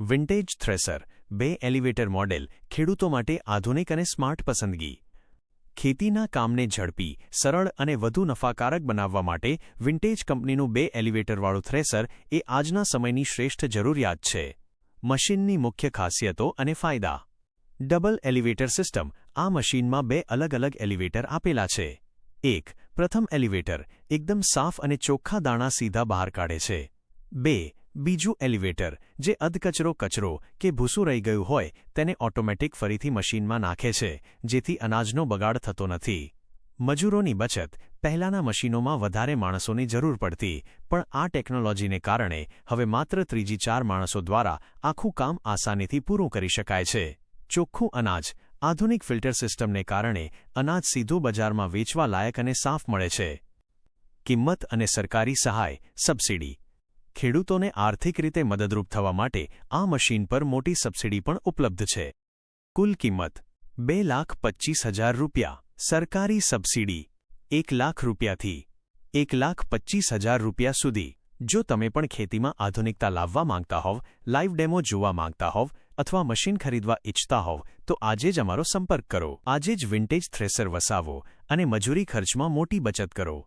Vintage thresher, બે elevator model, ખેડૂતો માટે આધુનિક અને સ્માર્ટ પસંદગી. ખેતીના કામને ઝડપી, સરળ અને વધુ નફાકારક બનાવવા માટે વિન્ટેજ કંપનીનું બે એલિવેટરવાળું થ્રેસર એ આજના સમયની શ્રેષ્ઠ જરૂરિયાત છે. મશીનની મુખ્ય ખાસિયતો અને ફાયદા. ડબલ એલિવેટર સિસ્ટમ આ મશીનમાં બે અલગ અલગ એલિવેટર આપેલા છે. એક, પ્રથમ એલિવેટર, એકદમ સાફ અને ચોખ્ખા દાણા સીધા બહાર કાઢે છે. બે બીજું એલિવેટર, જે અધકચરો કચરો કે ભૂસું રહી ગયું હોય, તેને ઓટોમેટિક ફરીથી મશીનમાં નાખે છે, જેથી અનાજનો બગાડ થતો નથી. મજૂરોની બચત, પહેલાંના મશીનોમાં વધારે માણસોની જરૂર પડતી, પણ આ ટેકનોલોજીને કારણે હવે માત્ર ત્રીજી ચાર માણસો દ્વારા આખું કામ આસાનીથી પૂરું કરી શકાય છે. ચોખ્ખું અનાજ, આધુનિક ફિલ્ટર સિસ્ટમને કારણે અનાજ સીધું બજારમાં વેચવા લાયક અને સાફ મળે છે. કિંમત અને સરકારી સહાય, સબસિડી. ખેડૂતોને આર્થિક રીતે મદદરૂપ થવા માટે આ મશીન પર મોટી સબસિડી પણ ઉપલબ્ધ છે. કુલ કિંમત બે લાખ પચ્ચીસ હજાર રૂપિયા. સરકારી સબસિડી એક લાખ રૂપિયાથી એક લાખ પચ્ચીસ હજાર રૂપિયા સુધી. જો તમે પણ ખેતીમાં આધુનિકતા લાવવા માંગતા હોવ લાઇવ ડેમો જોવા માંગતા હોવ અથવા મશીન ખરીદવા ઇચ્છતા હોવ, તો આજે જ અમારો સંપર્ક કરો. આજે જ વિન્ટેજ થ્રેસર વસાવો અને મજૂરી ખર્ચમાં મોટી બચત કરો.